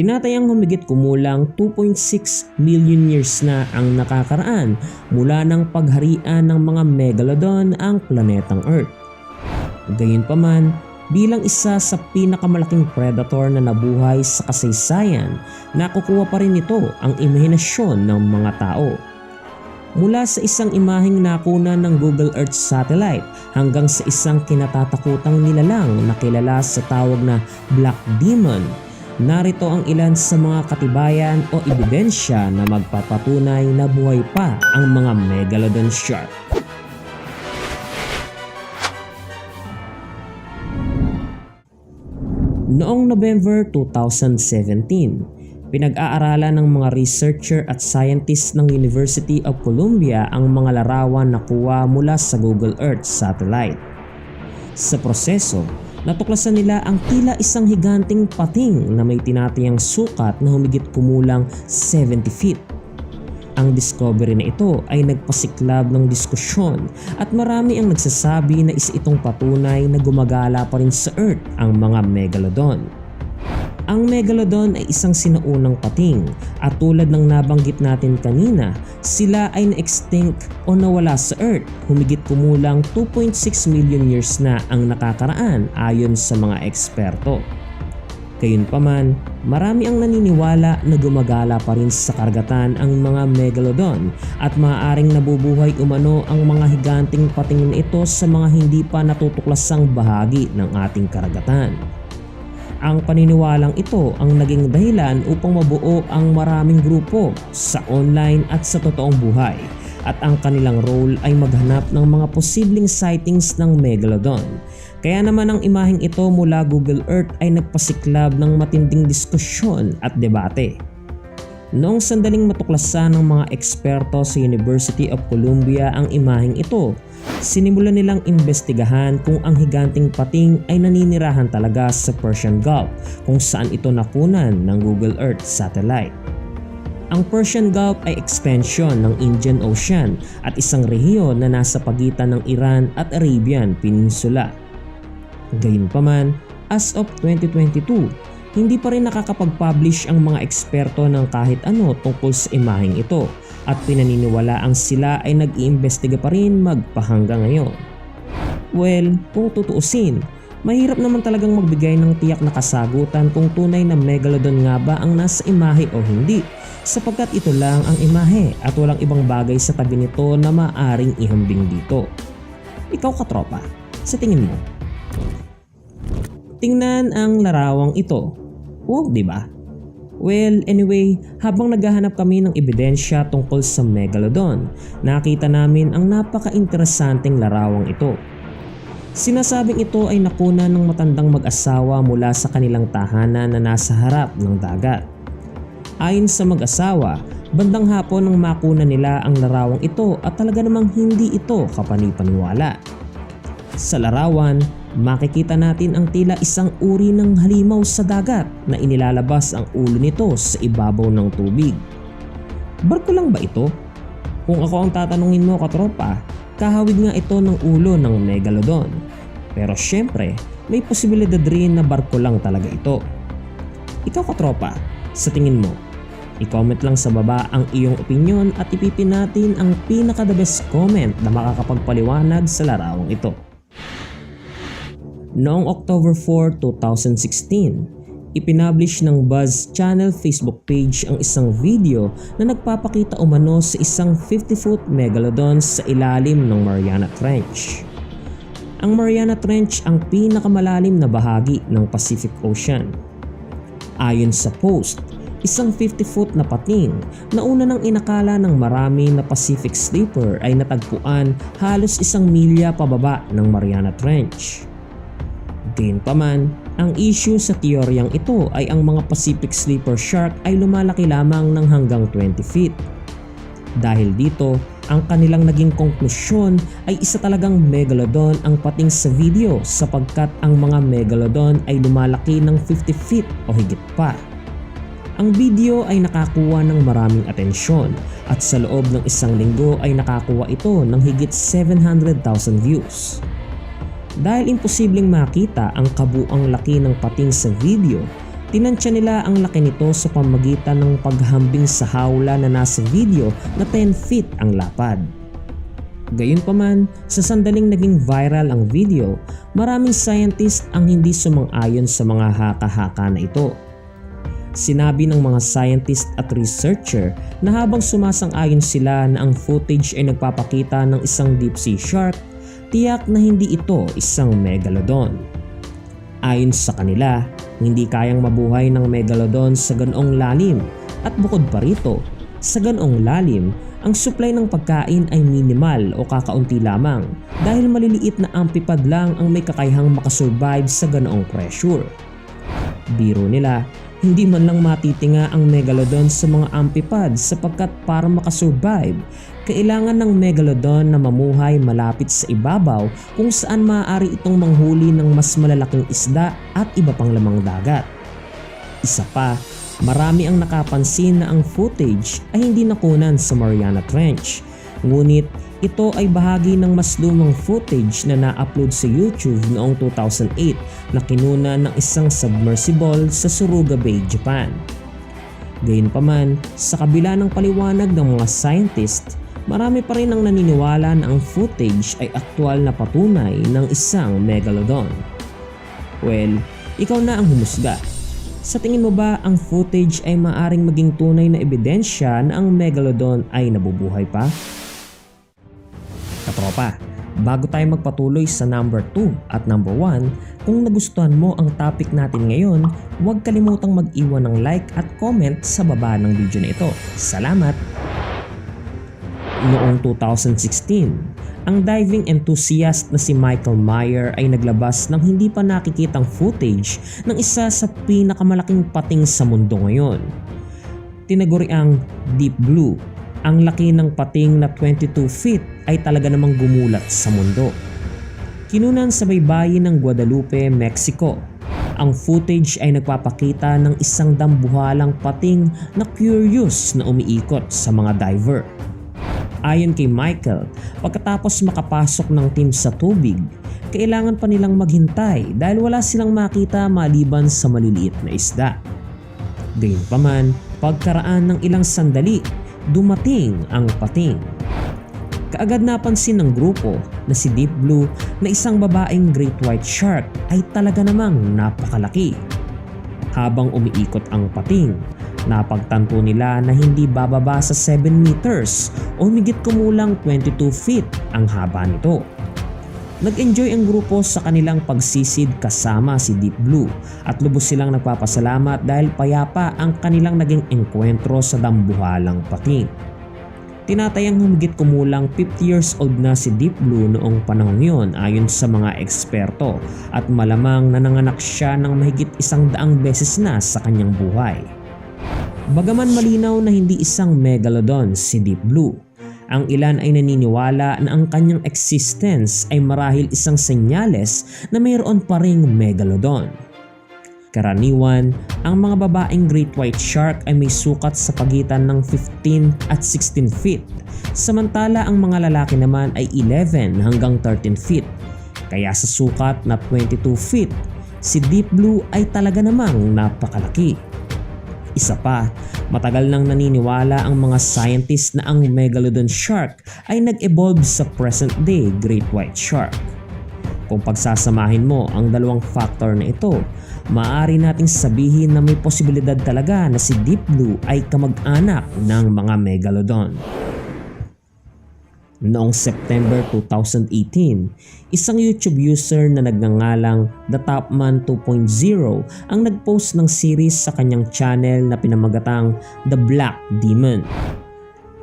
Tinatayang humigit kumulang 2.6 million years na ang nakakaraan mula ng pagharian ng mga megalodon ang planetang Earth. Gayunpaman, bilang isa sa pinakamalaking predator na nabuhay sa kasaysayan, nakukuha pa rin ito ang imahinasyon ng mga tao. Mula sa isang imaheng nakuna ng Google Earth satellite hanggang sa isang kinatatakutang nilalang na kilala sa tawag na Black Demon, narito ang ilan sa mga katibayan o ebidensya na magpapatunay na buhay pa ang mga megalodon shark. Noong November 2017, pinag-aaralan ng mga researcher at scientists ng University of Columbia ang mga larawan na kuha mula sa Google Earth satellite. Sa proseso, natuklasan nila ang tila isang higanting pating na may tinatayang sukat na humigit kumulang 70 feet. Ang discovery na ito ay nagpasiklab ng diskusyon at marami ang nagsasabi na isa itong patunay na gumagala pa rin sa Earth ang mga megalodon. Ang megalodon ay isang sinaunang pating at tulad ng nabanggit natin kanina, sila ay na-extinct o nawala sa Earth humigit kumulang 2.6 million years na ang nakakaraan ayon sa mga eksperto. Gayunpaman, marami ang naniniwala na gumagala pa rin sa karagatan ang mga megalodon at maaaring nabubuhay umano ang mga higanting pating na ito sa mga hindi pa natutuklasang bahagi ng ating karagatan. Ang paniniwalang ito ang naging dahilan upang mabuo ang maraming grupo sa online at sa totoong buhay at ang kanilang role ay maghanap ng mga posibleng sightings ng megalodon. Kaya naman ang imaheng ito mula Google Earth ay nagpasiklab ng matinding diskusyon at debate. Noong sandaling matuklasan ng mga eksperto sa University of Columbia ang imaheng ito, sinimulan nilang investigahan kung ang higanting pating ay naninirahan talaga sa Persian Gulf kung saan ito nakunan ng Google Earth satellite. Ang Persian Gulf ay expansion ng Indian Ocean at isang rehiyon na nasa pagitan ng Iran at Arabian Peninsula. Gayunpaman, as of 2022, hindi pa rin nakakapag-publish ang mga eksperto ng kahit ano tungkol sa imaheng ito at pinaniniwala ang sila ay nag-iimbestiga pa rin magpahangga ngayon. Well, kung tutuusin, mahirap naman talagang magbigay ng tiyak na kasagutan kung tunay na megalodon nga ba ang nasa imahe o hindi sapagkat ito lang ang imahe at walang ibang bagay sa tabi nito na maaring ihambing dito. Ikaw katropa, sa tingin mo, Tingnan ang larawang ito. Wow, di ba? Well, anyway, habang naghahanap kami ng ebidensya tungkol sa Megalodon, nakita namin ang napaka-interesanteng larawang ito. Sinasabing ito ay nakuna ng matandang mag-asawa mula sa kanilang tahanan na nasa harap ng dagat. Ayon sa mag-asawa, bandang hapon nang makuna nila ang larawang ito at talaga namang hindi ito kapanipaniwala. Sa larawan, makikita natin ang tila isang uri ng halimaw sa dagat na inilalabas ang ulo nito sa ibabaw ng tubig. Barko lang ba ito? Kung ako ang tatanungin mo katropa, kahawig nga ito ng ulo ng megalodon. Pero syempre, may posibilidad rin na barko lang talaga ito. Ikaw katropa, sa tingin mo, I-comment lang sa baba ang iyong opinion at ipipin natin ang pinaka the best comment na makakapagpaliwanag sa larawang ito. Noong October 4, 2016, ipinablish ng Buzz Channel Facebook page ang isang video na nagpapakita umano sa isang 50-foot megalodon sa ilalim ng Mariana Trench. Ang Mariana Trench ang pinakamalalim na bahagi ng Pacific Ocean. Ayon sa post, isang 50-foot na pating na una nang inakala ng marami na Pacific Sleeper ay natagpuan halos isang milya pababa ng Mariana Trench. Gayunpaman, ang issue sa teoryang ito ay ang mga Pacific Sleeper Shark ay lumalaki lamang ng hanggang 20 feet. Dahil dito, ang kanilang naging konklusyon ay isa talagang megalodon ang pating sa video sapagkat ang mga megalodon ay lumalaki ng 50 feet o higit pa. Ang video ay nakakuha ng maraming atensyon at sa loob ng isang linggo ay nakakuha ito ng higit 700,000 views. Dahil imposibleng makita ang kabuang laki ng pating sa video, Tinansya nila ang laki nito sa pamagitan ng paghambing sa hawla na nasa video na 10 feet ang lapad. Gayunpaman, sa sandaling naging viral ang video, maraming scientist ang hindi sumang-ayon sa mga haka-haka na ito. Sinabi ng mga scientist at researcher na habang sumasang-ayon sila na ang footage ay nagpapakita ng isang deep sea shark, tiyak na hindi ito isang megalodon. Ayon sa kanila, hindi kayang mabuhay ng megalodon sa ganoong lalim at bukod pa rito, sa ganoong lalim, ang supply ng pagkain ay minimal o kakaunti lamang dahil maliliit na ampipad lang ang may kakayahang makasurvive sa ganoong pressure. Biro nila, hindi man lang matitinga ang megalodon sa mga ampipad sapagkat para makasurvive, kailangan ng megalodon na mamuhay malapit sa ibabaw kung saan maaari itong manghuli ng mas malalaking isda at iba pang lamang dagat. Isa pa, marami ang nakapansin na ang footage ay hindi nakunan sa Mariana Trench. Ngunit ito ay bahagi ng mas lumang footage na na-upload sa YouTube noong 2008 na kinuna ng isang submersible sa Suruga Bay, Japan. Gayunpaman, sa kabila ng paliwanag ng mga scientist, marami pa rin ang naniniwala na ang footage ay aktwal na patunay ng isang megalodon. Well, ikaw na ang humusga. Sa tingin mo ba ang footage ay maaring maging tunay na ebidensya na ang megalodon ay nabubuhay pa? Katropa, bago tayo magpatuloy sa number 2 at number 1, kung nagustuhan mo ang topic natin ngayon, huwag kalimutang mag-iwan ng like at comment sa baba ng video na ito. Salamat! Noong 2016, ang diving enthusiast na si Michael Meyer ay naglabas ng hindi pa nakikitang footage ng isa sa pinakamalaking pating sa mundo ngayon. Tinaguri ang Deep Blue. Ang laki ng pating na 22 feet ay talaga namang gumulat sa mundo. Kinunan sa baybayin ng Guadalupe, Mexico. Ang footage ay nagpapakita ng isang dambuhalang pating na curious na umiikot sa mga diver. Ayon kay Michael, pagkatapos makapasok ng team sa tubig, kailangan pa nilang maghintay dahil wala silang makita maliban sa maliliit na isda. Gayunpaman, pagkaraan ng ilang sandali, dumating ang pating. Kaagad napansin ng grupo na si Deep Blue na isang babaeng great white shark ay talaga namang napakalaki. Habang umiikot ang pating, napagtanto nila na hindi bababa sa 7 meters o higit kumulang 22 feet ang haba nito. Nag-enjoy ang grupo sa kanilang pagsisid kasama si Deep Blue at lubos silang nagpapasalamat dahil payapa ang kanilang naging engkwentro sa dambuhalang pating. Tinatayang humigit kumulang 50 years old na si Deep Blue noong panahon yon ayon sa mga eksperto at malamang nananganak siya ng mahigit isang daang beses na sa kanyang buhay. Bagaman malinaw na hindi isang megalodon si Deep Blue, ang ilan ay naniniwala na ang kanyang existence ay marahil isang senyales na mayroon pa ring megalodon. Karaniwan, ang mga babaeng great white shark ay may sukat sa pagitan ng 15 at 16 feet, samantala ang mga lalaki naman ay 11 hanggang 13 feet. Kaya sa sukat na 22 feet, si Deep Blue ay talaga namang napakalaki. Isa pa, matagal nang naniniwala ang mga scientist na ang megalodon shark ay nag-evolve sa present day great white shark. Kung pagsasamahin mo ang dalawang factor na ito, maaari nating sabihin na may posibilidad talaga na si Deep Blue ay kamag-anak ng mga megalodon. Noong September 2018, isang YouTube user na nagngangalang The Topman 2.0 ang nagpost ng series sa kanyang channel na pinamagatang The Black Demon.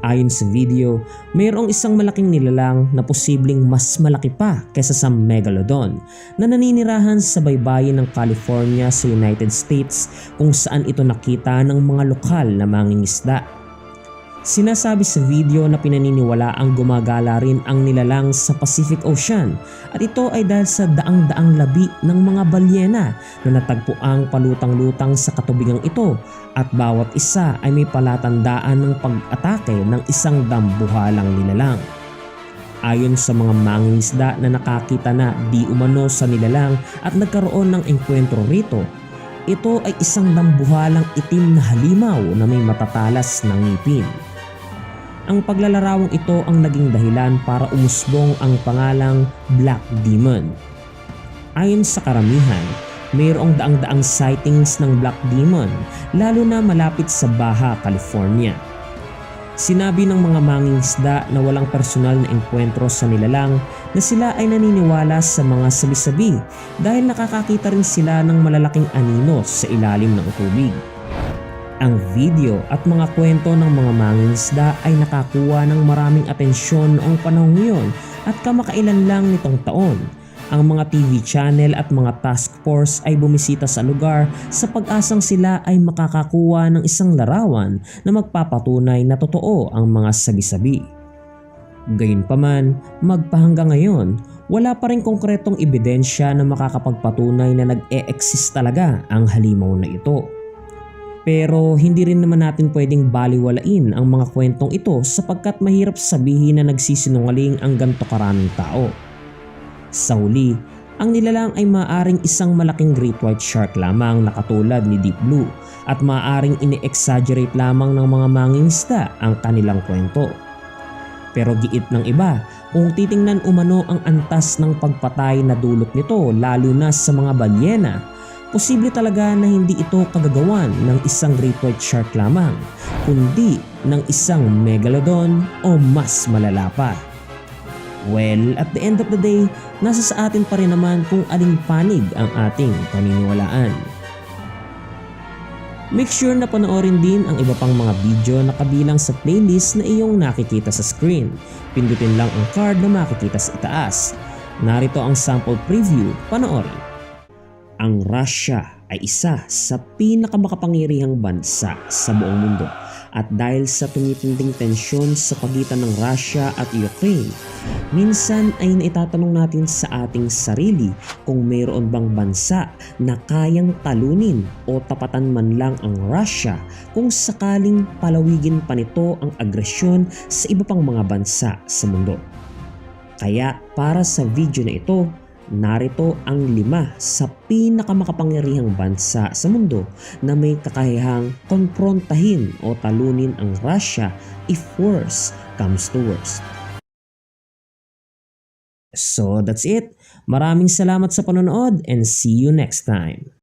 Ayon sa video, mayroong isang malaking nilalang na posibleng mas malaki pa kaysa sa Megalodon na naninirahan sa baybayin ng California sa United States kung saan ito nakita ng mga lokal na mangingisda. Sinasabi sa video na pinaniniwala ang gumagala rin ang nilalang sa Pacific Ocean at ito ay dahil sa daang-daang labi ng mga balyena na natagpuang palutang-lutang sa katubigang ito at bawat isa ay may palatandaan ng pag-atake ng isang dambuhalang nilalang. Ayon sa mga mangingisda na nakakita na di umano sa nilalang at nagkaroon ng engkwentro rito, Ito ay isang dambuhalang itim na halimaw na may matatalas na ngipin. Ang paglalarawang ito ang naging dahilan para umusbong ang pangalang Black Demon. Ayon sa karamihan, mayroong daang-daang sightings ng Black Demon lalo na malapit sa Baja, California. Sinabi ng mga mangingisda na walang personal na enkwentro sa nilalang na sila ay naniniwala sa mga sabi-sabi dahil nakakakita rin sila ng malalaking anino sa ilalim ng tubig. Ang video at mga kwento ng mga mangingisda ay nakakuha ng maraming atensyon noong panahon ngayon at kamakailan lang nitong taon ang mga TV channel at mga task force ay bumisita sa lugar sa pag-asang sila ay makakakuha ng isang larawan na magpapatunay na totoo ang mga sabi-sabi. Gayunpaman, magpahanggang ngayon, wala pa rin konkretong ebidensya na makakapagpatunay na nag-e-exist talaga ang halimaw na ito. Pero hindi rin naman natin pwedeng baliwalain ang mga kwentong ito sapagkat mahirap sabihin na nagsisinungaling ang ganto karaming tao. Sa huli, ang nilalang ay maaring isang malaking great white shark lamang na katulad ni Deep Blue at maaring ini-exaggerate lamang ng mga mangingisda ang kanilang kwento. Pero giit ng iba, kung titingnan umano ang antas ng pagpatay na dulot nito lalo na sa mga balyena, posible talaga na hindi ito kagagawan ng isang great white shark lamang, kundi ng isang megalodon o mas malala pa. Well, at the end of the day, nasa sa atin pa rin naman kung aling panig ang ating paniniwalaan. Make sure na panoorin din ang iba pang mga video na kabilang sa playlist na iyong nakikita sa screen. Pindutin lang ang card na makikita sa itaas. Narito ang sample preview, panoorin. Ang Russia ay isa sa pinakamakapangyarihang bansa sa buong mundo at dahil sa tumitinding tensyon sa pagitan ng Russia at Ukraine, minsan ay naitatanong natin sa ating sarili kung mayroon bang bansa na kayang talunin o tapatan man lang ang Russia kung sakaling palawigin pa nito ang agresyon sa iba pang mga bansa sa mundo. Kaya para sa video na ito, narito ang lima sa pinakamakapangyarihang bansa sa mundo na may kakayahang konfrontahin o talunin ang Russia if worse comes to worst. So that's it. Maraming salamat sa panonood and see you next time.